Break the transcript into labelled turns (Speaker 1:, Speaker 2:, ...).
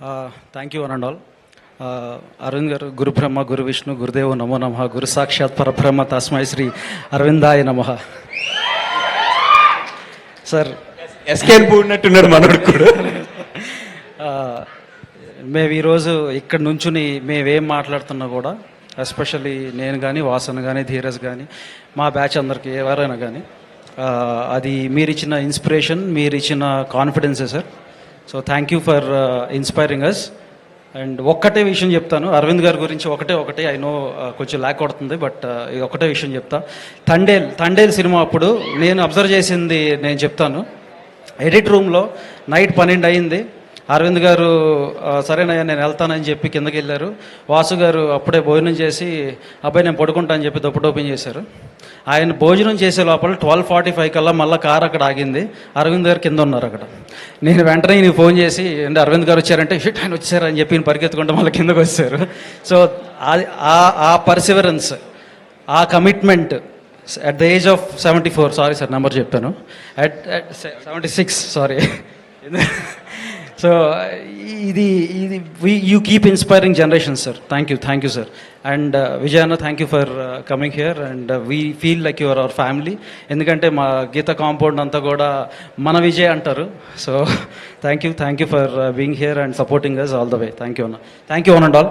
Speaker 1: Thank you one and all Aravind garu గురు బ్రహ్మ గురు విష్ణు గురుదేవు నమో నమ గురు సాక్షాత్ పరబ్రహ్మ తస్మై శ్రీ అరవిందాయ నమ. సార్
Speaker 2: ఎస్కేల్ పూడినట్టున్నాడు మనోడు కూడా.
Speaker 1: మేము ఈరోజు ఇక్కడ నుంచుని మేమేం మాట్లాడుతున్నా కూడా ఎస్పెషల్లీ నేను కానీ వాసన కానీ ధీరజ్ కానీ మా బ్యాచ్ అందరికీ ఎవరైనా కానీ అది మీరు ఇచ్చిన ఇన్స్పిరేషన్ మీరు ఇచ్చిన కాన్ఫిడెన్సే sir? So thank you for inspiring us and ఒక్కటే విషయం చెప్తాను. అరవింద్ గారి గురించి ఒకటే ఒకటే. ఐ నో uh, కొంచెం ల్యాక్ కొడుతుంది బట్ uh, ఇది ఒకటే విషయం చెప్తా. తండేల్ తండేల్ సినిమా అప్పుడు నేను అబ్జర్వ్ చేసింది నేను చెప్తాను. ఎడిట్ రూమ్లో నైట్ పన్నెండు అయింది. అరవింద్ గారు సరేనయ్యా నేను వెళ్తానని చెప్పి కిందకి వెళ్ళారు. వాసు గారు అప్పుడే భోజనం చేసి అబ్బాయి నేను పడుకుంటానని చెప్పి దప్పుడు ఓపెన్ చేశారు. ఆయన భోజనం చేసే లోపల ట్వెల్వ్ ఫార్టీ ఫైవ్ కల్లా మళ్ళీ కార్ అక్కడ ఆగింది. అరవింద్ గారు కింద ఉన్నారు అక్కడ. నేను వెంటనే నీకు ఫోన్ చేసి అంటే అరవింద్ గారు వచ్చారంటే షిట్ ఆయన వచ్చారని చెప్పి ఈయన పరిగెత్తుకుంటే మళ్ళీ కిందకు వచ్చారు. సో అది ఆ- ఆ perseverance uh commitment at the age of seventy four sorry sir number చెప్పాను. At at seventy six sorry so ఇది ఇది you keep inspiring generation sir thank you thank you sir and Vijayanna thank you for coming here and we feel like your our family ఎందుకంటే మా Geetha compound అంతా కూడా మన విజయ్ అంటారు so thank you thank you for being here and supporting us all the way thank you అన్న thank you one and all